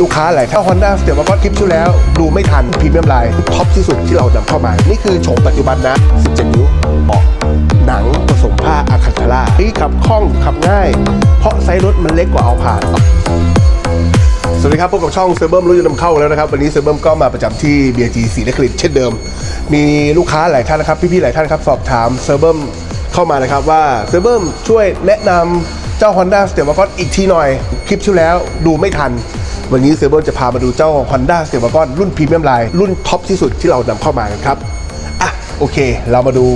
ลูกค้าหลายถ้า Honda สเต p ว่าก็คลิปที่แล้ว ดูไม่ทันพรีเมียมไลน์ท็อปที่สุดที่เรานำเข้ามา นี่คือโฉมปัจจุบันนะ 17 นิ้วเบาะหนังผสมผ้าอะคันธาราที่ขับคล่องขับง่าย เพราะไซส์รถมันเล็กกว่าเอาผ่านสวัสดีครับพบกับช่องเซอร์เบิร์มรู้จะนำเข้าแล้วนะครับ วันนี้เซอร์เบิร์มก็มาประจำที่ BG สีนครินทร์เช่นเดิม มีลูกค้าหลายท่านนะครับ พี่ๆหลายท่านครับสอบถามเซอร์เบิร์มเข้ามานะครับว่าเซอร์เบิร์มช่วยแนะนำเจ้า Honda s t e p w a g o n อีกทีหน่อย คลิปที่แล้วดูไม่ทัน วันนี้เซอร์เบิร์มจะพามาดูเจ้า Honda s t e p w a g o n รุ่นพรีเมียมไลน์รุ่นท็อปที่สุดที่เรานำเข้ามากันครับ อะ โอเค เรามาดู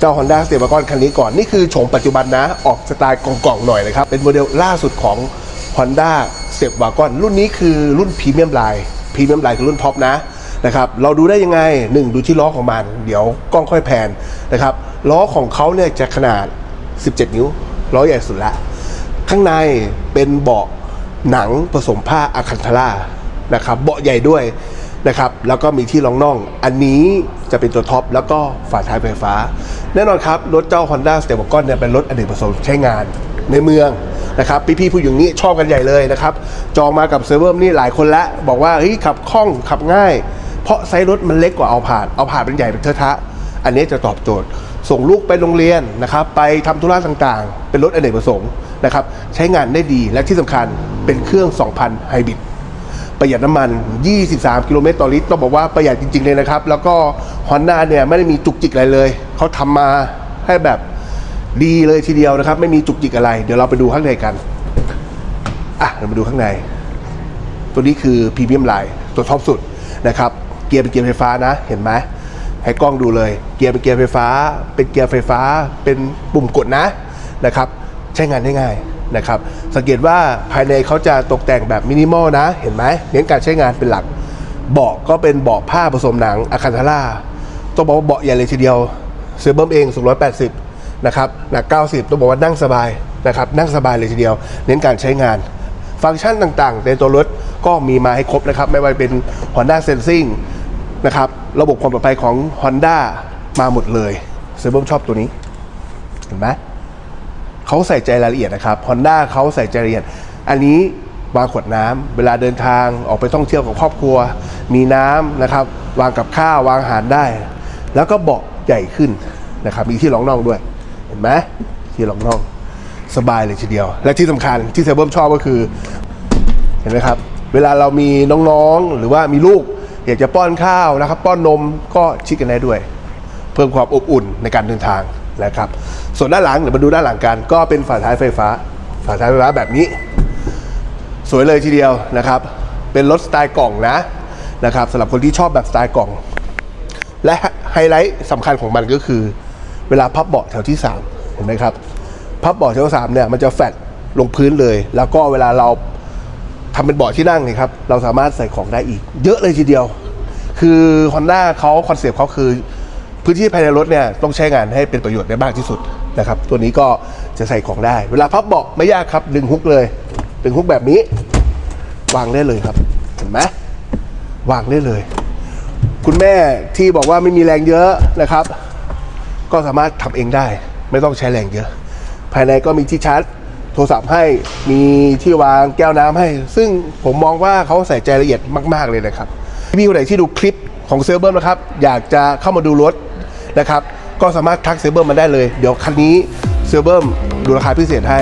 เจ้า Honda s t e p w a g o n คันนี้ก่อน นี่คือโฉมปัจจุบันนะ ออกสไตล์กล่องๆหน่อยนะครับ เป็นโมเดลล่าสุดของ Honda s t e p w a g o n รุ่นนี้คือรุ่นพรีเมียมไลน์พรีเมียมไลน์คือรุ่นท็อปนะนะครับเราดูได้ยังไง 1 ดูที่ล้อของมัน เดี๋ยวกล้องค่อยแพนนะครับล้อของเขาเนี่ยจะขนาด 17 นิ้วล้อใหญ่สุดละ ข้างในเป็นเบาะ หนังผสมผ้าอะคันธรานะครับเบาะใหญ่ด้วยนะครับแล้วก็มีที่รองน่อง อันนี้จะเป็นตัวท็อปแล้วก็ฝาท้ายไฟฟ้า แน่นอนครับรถเจ้า Honda s t e p w a g o n เนี่ยเป็นรถอเนกประสงค์ใช้งานในเมืองนะครับพี่ๆผู้หญิงนี้ชอบกันใหญ่เลยนะครับจองมากับเซิร์ฟเวอร์นี่หลายคนแล้วบอกว่าเฮ้ยขับคล่องขับง่าย เพราะไซส์รถมันเล็กกว่าเอาผ่านเอาผ่านเป็นใหญ่เป็นเทอะทะ อันนี้จะตอบโจทย์ ส่งลูกไปโรงเรียนนะครับ ไปทำธุระต่างๆ เป็นรถอเนกประสงค์นะครับ ใช้งานได้ดีและที่สำคัญเป็นเครื่อง 2,000 ไฮบริดประหยัดน้ำมัน 23 กิโลเมตรต่อลิตร ต้องบอกว่าประหยัดจริง ๆ เลยนะครับ แล้วก็ Honda เนี่ยไม่ได้มีจุกจิกอะไรเลย เขาทำมาให้แบบดีเลยทีเดียวนะครับ ไม่มีจุกจิกอะไร เดี๋ยวเราไปดูข้างในกัน อะ เรามาดูข้างใน ตัวนี้คือพรีเมียมไลน์ตัวท็อปสุดนะครับ เกียร์เป็นเกียร์ไฟฟ้านะ เห็นไหม ให้กล้องดูเลย เกียร์เป็นเกียร์ไฟฟ้า เป็นเกียร์ไฟฟ้า เป็นปุ่มกดนะนะครับใช้งานได้ง่ายนะครับสังเกตว่าภายในเขาจะตกแต่งแบบมินิมอลนะ เห็นไหมเน้นการใช้งานเป็นหลักเบาะก็เป็นเบาะผ้าผสมหนังอะคันธาร่าต้องบอกว่าเบาะใหญ่เลยทีเดียวเสือเบิมเองสูง180 นะครับหนัก 90 ต้องบอกว่านั่งสบายนะครับนั่งสบายเลยทีเดียว เน้นการใช้งาน ฟังก์ชันต่างๆ ในตัวรถก็มีมาให้ครบนะครับ ไม่ว่าเป็น Honda Sensing นะครับ ระบบความปลอดภัยของ Honda มาหมดเลยเซอร์เบิ้มชอบตัวนี้ เห็นไหมเขาใส่ใจรายละเอียดนะครับ Honda เขาใส่ใจรายละเอียด อันนี้วางขวดน้ำเวลาเดินทางออกไปท่องเที่ยวกับครอบครัว มีน้ำนะครับ วางกับข้าววางอาหารได้ แล้วก็เบาะใหญ่ขึ้นนะครับ มีที่รองน่องด้วย เห็นไหมที่รองน่องสบายเลยทีเดียว และที่สำคัญที่เซเบิร์มชอบก็คือ เห็นไหมครับ เวลาเรามีน้องๆ หรือว่ามีลูก อยากจะป้อนข้าวนะครับ ป้อนนมก็ชิดกันได้ด้วย เพิ่มความอบอุ่นในการเดินทางนะครับ ส่วนด้านหลังเดี๋ยวมาดูด้านหลังกัน ก็เป็นฝาท้ายไฟฟ้า ฝาท้ายไฟฟ้าแบบนี้ สวยเลยทีเดียวนะครับ เป็นรถสไตล์กล่องนะนะครับสำหรับคนที่ชอบแบบสไตล์กล่อง และไฮไลท์สำคัญของมันก็คือ เวลาพับเบาะแถวที่ 3 เห็นไหมครับ พับเบาะแถวสามเนี่ยมันจะแฟลตลงพื้นเลย แล้วก็เวลาเรา ทำเป็นเบาะที่นั่งเนี่ยครับ เราสามารถใส่ของได้อีก เยอะเลยทีเดียว คือ Honda เขาคอนเซปต์เขาคือ พื้นที่ภายในรถเนี่ยต้องใช้งานให้เป็นประโยชน์ได้มากที่สุดนะครับ ตัวนี้ก็จะใส่ของได้ เวลาพับเบาะไม่ยากครับ ดึงฮุกเลย ดึงฮุกแบบนี้ วางได้เลยครับ เห็นไหมวางได้เลย คุณแม่ที่บอกว่าไม่มีแรงเยอะนะครับ ก็สามารถทำเองได้ ไม่ต้องใช้แรงเยอะ ภายในก็มีที่ชาร์จ ทรศัพท์ให้มีที่วางแก้วน้ำให้ ซึ่งผมมองว่าเขาใส่ใจละเอียดมาก ๆ เลยนะครับ พี่คนไหนที่ดูคลิปของเซลเบิร์มนะครับ อยากจะเข้ามาดูรถนะครับ ก็สามารถทักเซลเบิร์มมาได้เลย เดี๋ยวคันนี้เซลเบิร์มดูราคาพิเศษให้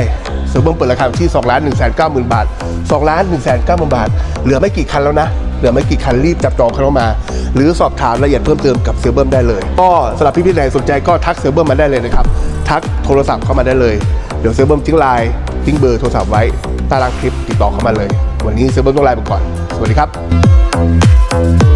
เซลเบิร์มเปิดราคาที่2ล้าน1 9 0 0 0 0บาท2ล้าน1 9 0 0 0 0บาท เหลือไม่กี่คันแล้วนะเหลือไม่กี่คันรีบจับจองเข้ามา หรือสอบถามรายละเอียดเพิ่มเติมกับเซลเบิร์มได้เลย ก็สำหรับพี่ๆไหนสนใจก็ทักเซลเบิร์มมาได้เลยนะครับทักโทรศัพท์เข้ามาได้เลย ดี๋ยวเซิร์ฟเบิร์มทิ้งไลน์ทิ้งเบอร์โทรศัพท์ไว้ใต้ล่างคลิปติดต่อเข้ามาเลย วันนี้เซิร์ฟเบิร์มต้องไลน์ไปก่อน สวัสดีครับ